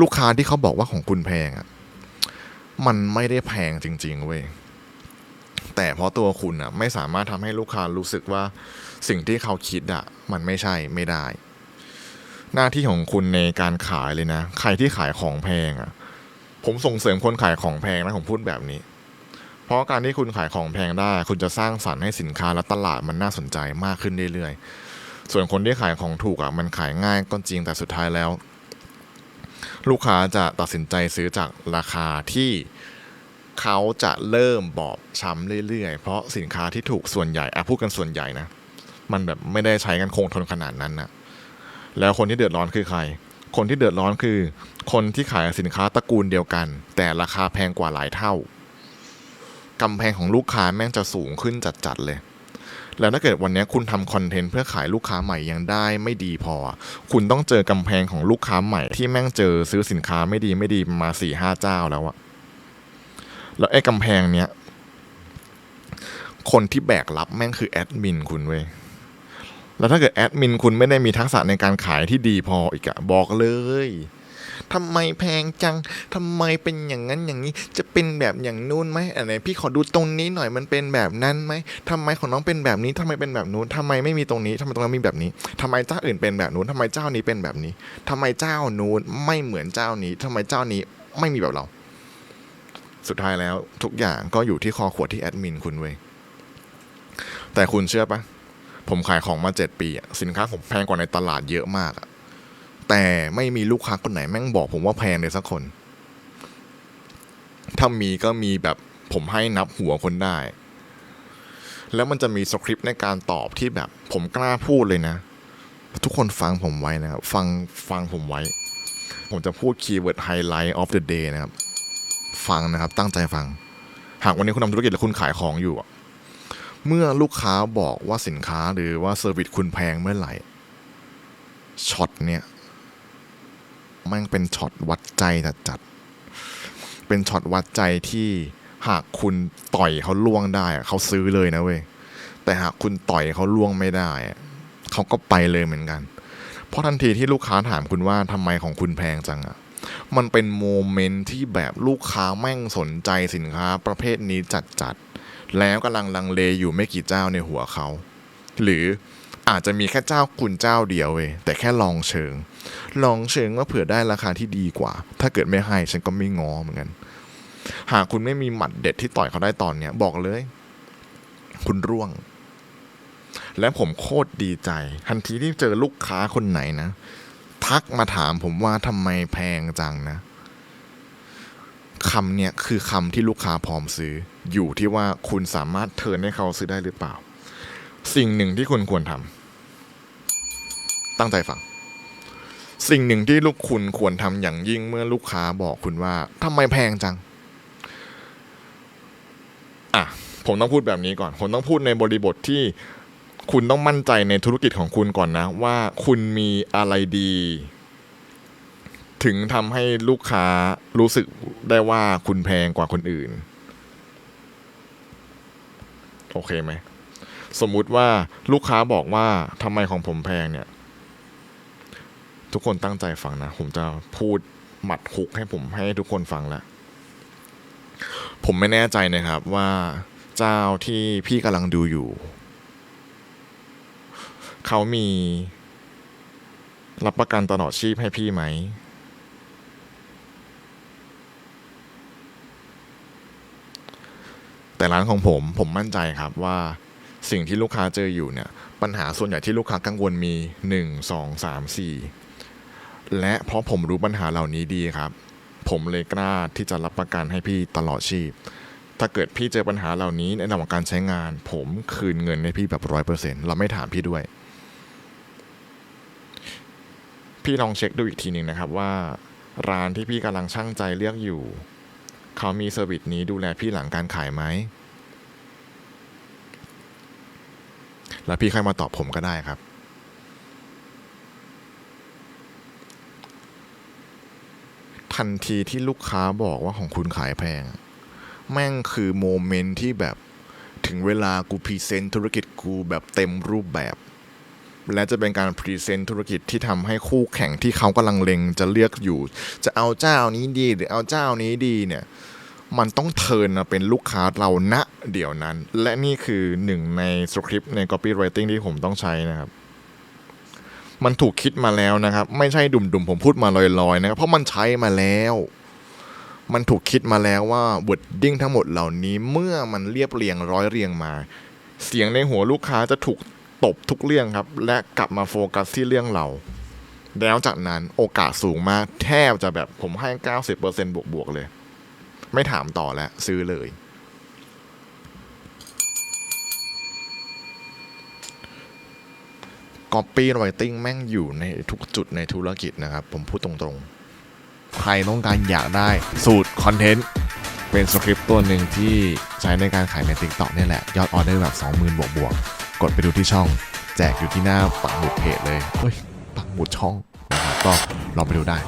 ลูกค้าที่เขาบอกว่าของคุณแพงอะมันไม่ได้แพงจริง ๆ เว้ย แต่เพราะตัวคุณอะไม่สามารถทำให้ลูกค้ารู้สึกว่าสิ่งที่เขาคิดอะมันไม่ใช่ไม่ได้ หน้าที่ของคุณในการขายเลยนะ ใครที่ขายของแพงอะผมส่งเสริมคนขายของแพงนะผมพูดแบบนี้ เพราะการที่คุณขายของแพงได้ คุณจะสร้างสรรค์ให้สินค้าและตลาดมันน่าสนใจมากขึ้นเรื่อยๆ ส่วนคนที่ขายของถูกอะมันขายง่ายก็จริงแต่สุดท้ายแล้ว ลูกค้าจะตัดสินใจซื้อจากราคาที่เขาจะเริ่มบอบช้ำเรื่อยๆ เพราะสินค้าที่ถูกส่วนใหญ่อะพูดกันส่วนใหญ่นะ มันแบบไม่ได้ใช้กันคงทนขนาดนั้นนะแล้วคนที่เดือดร้อนคือใคร คนที่เดือดร้อนคือ คนที่ขายสินค้าตระกูลเดียวกัน แต่ราคาแพงกว่าหลายเท่ากำแพงของลูกค้าแม่งจะสูงขึ้นจัดๆเลย แล้วถ้าเกิดวันนี้คุณทำคอนเทนต์เพื่อขายลูกค้าใหม่ยังได้ไม่ดีพอ คุณต้องเจอกำแพงของลูกค้าใหม่ที่แม่งเจอซื้อสินค้าไม่ดีไม่ดีมาสี่ห้าเจ้าแล้วอะแล้วไอ้กำแพงเนี้ยคนที่แบกรับแม่งคือแอดมินคุณเว้ยแล้วถ้าเกิดแอดมินคุณไม่ได้มีทักษะในการขายที่ดีพออีกอะบอกเลย ทำไมแพงจังทำไมเป็นอย่างนั้นอย่างนี้จะเป็นแบบอย่างนู้นไหมอันไหนพี่ขอดูตรงนี้หน่อยมันเป็นแบบนั้นไหมทำไมของน้องเป็นแบบนี้ทำไมเป็นแบบนู้นทำไมไม่มีตรงนี้ทำไมตรงนั้นมีแบบนี้ทำไมเจ้าอื่นเป็นแบบนู้นทำไมเจ้านี้เป็นแบบนี้ทำไมเจ้านู้นไม่เหมือนเจ้านี้ทำไมเจ้านี้ไม่มีแบบเรา สุดท้ายแล้วทุกอย่างก็อยู่ที่คอขวดที่แอดมินคุณเว้ยแต่คุณเชื่อปะผมขายของมาเจ็ดปีอะสินค้าผมแพงกว่าในตลาดเยอะมากอะ แต่ไม่มีลูกค้าคนไหนแม่งบอกผมว่าแพงเลยสักคน ถ้ามีก็มีแบบผมให้นับหัวคนได้ แล้วมันจะมีสคริปต์ในการตอบที่แบบ ผมกล้าพูดเลยนะ ทุกคนฟังผมไว้นะครับ ฟังฟังผมไว้ ผมจะพูดคีย์เวิร์ดไฮไลท์ออฟเดอะเดย์นะครับ ฟังนะครับ ตั้งใจฟัง หากวันนี้คุณทำธุรกิจแล้วคุณขายของอยู่ เมื่อลูกค้าบอกว่าสินค้าหรือว่าเซอร์วิสคุณแพงเมื่อไหร่ช็อตเนี่ย ม่งเป็นช็อตวัดใจจัดๆเป็นช็อตวัดใจที่หากคุณต่อยเขาล่วงได้เขาซื้อเลยนะเว้ยแต่หากคุณต่อยเขาล่วงไม่ได้เขาก็ไปเลยเหมือนกัน เพราะทันทีที่ลูกค้าถามคุณว่าทำไมของคุณแพงจังอะมันเป็นโมเมนต์ที่แบบลูกค้าแม่งสนใจสินค้าประเภทนี้จัดๆแล้วกำลังลังเลอยู่ไม่กี่เจ้าในหัวเขา หรือ อาจจะมีแค่เจ้าคุณเจ้าเดียวเว้แต่แค่ลองเชิง ลองเชิงว่าเผื่อได้ราคาที่ดีกว่า ถ้าเกิดไม่ให้ฉันก็ไม่งอเหมือนกัน หากคุณไม่มีหมัดเด็ดที่ต่อยเขาได้ตอนเนี้ย บอกเลย คุณร่วง และผมโคตรดีใจ ทันทีที่เจอลูกค้าคนไหนนะ ทักมาถามผมว่าทำไมแพงจังนะคำเนี่ยคือคำที่ลูกค้าพร้อมซื้อ อยู่ที่ว่าคุณสามารถเทิร์นให้เขาซื้อได้หรือเปล่า สิ่งหนึ่งที่คุณควรทำ ตั้งใจฟัง สิ่งหนึ่งที่ลูกคุณควรทำอย่างยิ่งเมื่อลูกค้าบอกคุณว่าทำไมแพงจัง อะ ผมต้องพูดแบบนี้ก่อน ผมต้องพูดในบริบทที่คุณต้องมั่นใจในธุรกิจของคุณก่อนนะ ว่าคุณมีอะไรดี ถึงทำให้ลูกค้ารู้สึกได้ว่าคุณแพงกว่าคนอื่น โอเคไหม สมมุติว่าลูกค้าบอกว่าทำไมของผมแพงเนี่ย ทุกคนตั้งใจฟังนะ ผมจะพูดหมัดฮุกให้ผมให้ทุกคนฟังแล้วผมไม่แน่ใจนะครับว่าเจ้าที่พี่กำลังดูอยู่ เขามีรับประกันตลอดชีพให้พี่ไหม แต่ร้านของผมผมมั่นใจครับว่าสิ่งที่ลูกค้าเจออยู่เนี่ย ปัญหาส่วนใหญ่ที่ลูกค้ากังวลมีหนึ่งสองสามสี่ และเพราะผมรู้ปัญหาเหล่านี้ดีครับ ผมเลยกล้าที่จะรับประกันให้พี่ตลอดชีพ ถ้าเกิดพี่เจอปัญหาเหล่านี้ในระหว่างการใช้งาน ผมคืนเงินให้พี่แบบร้อยเปอร์เซ็นต์เราไม่ถามพี่ด้วย พี่ลองเช็คดูอีกทีหนึ่งนะครับว่า ร้านที่พี่กำลังช่างใจเลือกอยู่ เขามีเซอร์วิสนี้ดูแลพี่หลังการขายไหมแล้วพี่ค่อยมาตอบผมก็ได้ครับ ทันทีที่ลูกค้าบอกว่าของคุณขายแพง แม่งคือโมเมนต์ที่แบบถึงเวลากูพรีเซนต์ธุรกิจกูแบบเต็มรูปแบบ และจะเป็นการพรีเซนต์ธุรกิจที่ทำให้คู่แข่งที่เขากำลังเลงจะเลือกอยู่ จะเอาเจ้านี้ดีหรือเอาเจ้านี้ดีเนี่ยมันต้องเทินมาเป็นลูกค้าเราณเดี๋ยวนั้น และนี่คือหนึ่งในสคริปต์ใน copywriting ที่ผมต้องใช้นะครับ มันถูกคิดมาแล้วนะครับ ไม่ใช่ดุมๆผมพูดมาลอยๆนะครับเพราะมันใช้มาแล้ว มันถูกคิดมาแล้วว่า wording ทั้งหมดเหล่านี้เมื่อมันเรียบเรียงร้อยเรียงมา เสียงในหัวลูกค้าจะถูกตบทุกเรื่องครับ และกลับมาโฟกัสที่เรื่องเรา แล้วจากนั้นโอกาสสูงมาก แทบจะแบบผมให้ 90%บวกๆเลย ไม่ถามต่อแล้วซื้อเลย Copywriting แม่งอยู่ในทุกจุดในธุรกิจนะครับ ผมพูดตรงๆ ใครต้องการอยากได้สูตรคอนเทนต์เป็นสคริปต์ตัวหนึ่งที่ใช้ในการขายใน TikTok เนี่ยแหละ ยอดออเดอร์แบบ 20,000 บวกบวกๆกดไปดูที่ช่อง แจกอยู่ที่หน้าปักหมุดเพจเลยเฮ้ยปักหมุดช่องนะครับก็ลองไปดูได้